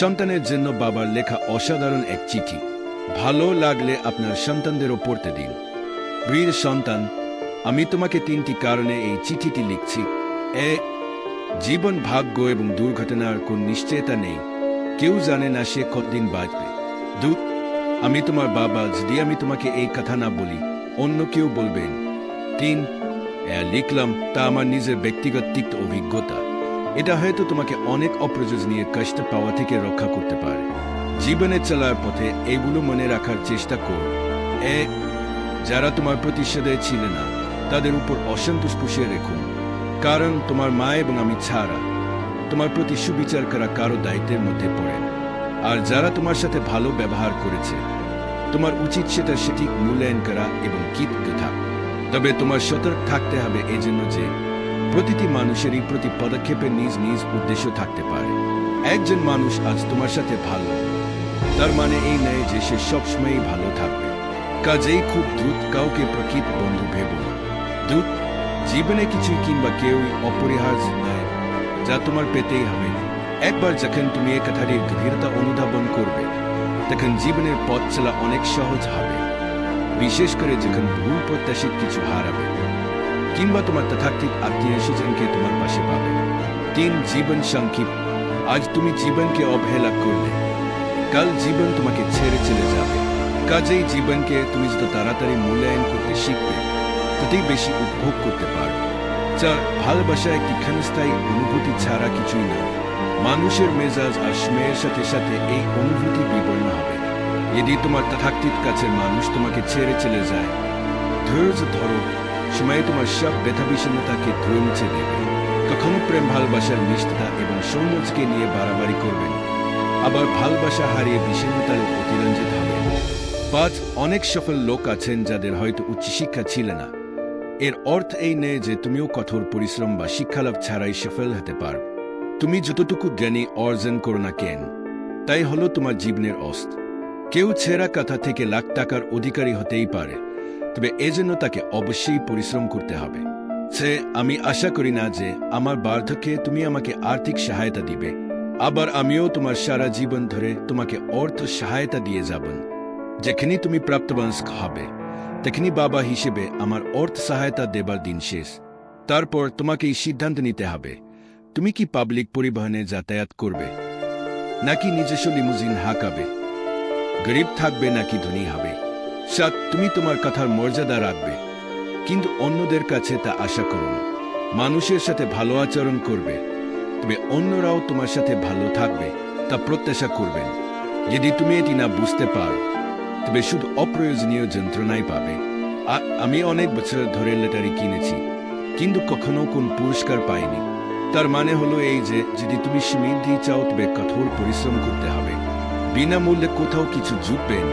সন্তানের জন্য বাবার লেখা অসাধারণ এক চিঠি। ভালো লাগলে আপনার সন্তানদেরও পড়তে দিন। বীর সন্তান, আমি তোমাকে তিনটি কারণে এই চিঠিটি লিখছি। এক জীবন ভাগ্য এবং দুর্ঘটনার কোন নিশ্চয়তা নেই। কেউ জানে না সে কতদিন বাঁচবে। দু, আমি তোমার বাবা, যদি আমি তোমাকে এই কথা না বলি, অন্য কেউ বলবেন। তিন, এ, লিখলাম তা আমার নিজের ব্যক্তিগত অভিজ্ঞতা। এটা হয়তো তোমাকে অনেক অপ্রয়োজনীয় কষ্ট পাওয়া থেকে রক্ষা করতে পারে। জীবনে চলার পথে এগুলো মনে রাখার চেষ্টা কর। এক যারা তোমার প্রতি সদয় ছিল না, তাদের উপর অসন্তোষ পুষিয়ে রেখুন কারণ তোমার মা এবং আমি ছাড়া তোমার প্রতি সুবিচার করা কারও দায়িত্বের মধ্যে পড়ে আর যারা তোমার সাথে ভালো ব্যবহার করেছে, তোমার উচিত সেটা সঠিক মূল্যায়ন করা এবং কৃতজ্ঞ থাকা তবে তোমার সতর্ক থাকতে হবে এই জন্য যে প্রতিটি মানুষেরই প্রতি পদক্ষেপে নিজ নিজ উদ্দেশ্য থাকতে পারে। একজন মানুষ আজ তোমার সাথে ভালো। তার মানে এই নয় যে সে সবসময়ই ভালো থাকবে। কাজেই খুব দ্রুত কাউকে প্রকৃত বন্ধু ভেব। দ্রুত, জীবনে কিছুই কিংবা কেউই অপরিহার্য নয়, যা তোমার পেতেই হবে। একবার যখন তুমি এ কথাটির গভীরতা অনুধাবন করবে, তখন জীবনের পথ চলা অনেক সহজ হবে। বিশেষ করে যখন ভুল প্রত্যাশিত কিছু হারাবে। কিংবা তোমার তথাকথিত আত্মীয় স্বজনকে তোমার পাশে পাবে। তিন জীবন সংক্ষিপ্ত। আজ তুমি জীবনকে অবহেলা করলে। কাল জীবন তোমাকে ছেড়ে চলে যাবে। কাজেই জীবনকে তুমি যত তাড়াতাড়ি মূল্যায়ন করতে শিখবে, ততই বেশি উপভোগ করতে পারবে। চার, ভালোবাসা একটি ক্ষণস্থায়ী অনুভূতি ছাড়া কিছুই না মানুষের মেজাজ আর সময়ের সাথে সাথে এই অনুভূতি বিবর্ণ হবে। যদি তোমার তথাকথিত কাছের মানুষ তোমাকে ছেড়ে চলে যায়, ধৈর্য ধরো। সময়ে তোমার সব ব্যথা বিষণ্ণতাকে ধুয়ে মুছে দেবে কখনো প্রেম ভালোবাসার মিষ্টতা এবং সৌন্দর্যকে নিয়ে বাড়াবাড়ি করবেন আবার ভালোবাসা হারিয়ে বিষণ্ণতার অতিরঞ্জিত হবে। পাঁচ অনেক সফল লোক আছেন যাদের হয়তো উচ্চশিক্ষা ছিল না। এর অর্থ এই নেই যে তুমিও কঠোর পরিশ্রম বা শিক্ষালাভ ছাড়াই সফল হতে পারবে তুমি যতটুকু জ্ঞানী অর্জন করো না কেন, তাই হলো তোমার জীবনের অস্ত। কেউ ছেঁড়া কথা থেকে লাখ টাকার অধিকারী হতেই পারে। তবে এজন্য তাকে অবশ্যই পরিশ্রম করতে হবে। সে, আমি আশা করি না যে আমার বার্ধক্যে তুমি আমাকে আর্থিক সহায়তা দিবে। আবার আমিও তোমার সারা জীবন ধরে তোমাকে অর্থ সহায়তা দিয়ে যাবেন। যেখানে তুমি প্রাপ্তবয়স্ক হবে, তেখনি বাবা হিসেবে আমার অর্থ সহায়তা দেবার দিন শেষ। তারপর তোমাকে এই সিদ্ধান্ত নিতে হবে, তুমি কি পাবলিক পরিবহনে যাতায়াত করবে, নাকি নিজস্ব লিমুজিন হাঁকাবে, গরিব থাকবে নাকি ধনী হবে? সাত, তুমি তোমার কথার মর্যাদা রাখবে, কিন্তু অন্যদের কাছে তা আশা করো। মানুষের সাথে ভালো আচরণ করবে, তবে অন্যরাও তোমার সাথে ভালো থাকবে, তা প্রত্যাশা করবেন যদি তুমি এটি না বুঝতে পারো, তবে শুধু অপ্রয়োজনীয় যন্ত্রণাই পাবে। আর আমি অনেক বছর ধরে লেটারি কিনেছি, কিন্তু কখনো কোন পুরস্কার পাইনি। তার মানে হলো এই যে, যদি তুমি সমৃদ্ধি চাও, তবে কঠোর পরিশ্রম করতে হবে। বিনামূল্যে কোথাও কিছু জুটবেন